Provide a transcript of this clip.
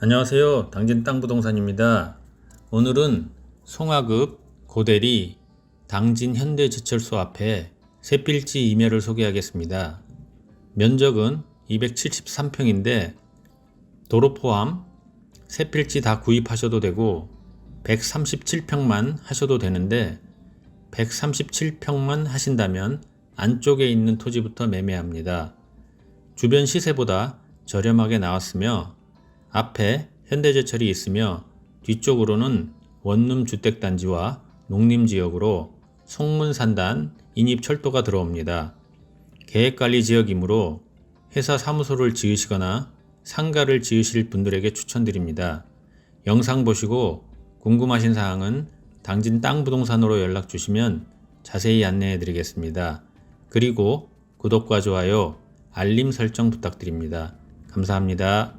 안녕하세요. 당진 땅부동산입니다. 오늘은 송화급 고대리 당진 현대제철소 앞에 새필지 임야를 소개하겠습니다. 면적은 273평인데 도로 포함 새필지 다 구입하셔도 되고 137평만 하셔도 되는데 137평만 하신다면 안쪽에 있는 토지부터 매매합니다. 주변 시세보다 저렴하게 나왔으며 앞에 현대제철이 있으며 뒤쪽으로는 원룸 주택단지와 농림지역으로 송문산단 인입철도가 들어옵니다. 계획관리 지역이므로 회사 사무소를 지으시거나 상가를 지으실 분들에게 추천드립니다. 영상 보시고 궁금하신 사항은 당진 땅부동산으로 연락 주시면 자세히 안내해 드리겠습니다. 그리고 구독과 좋아요, 알림 설정 부탁드립니다. 감사합니다.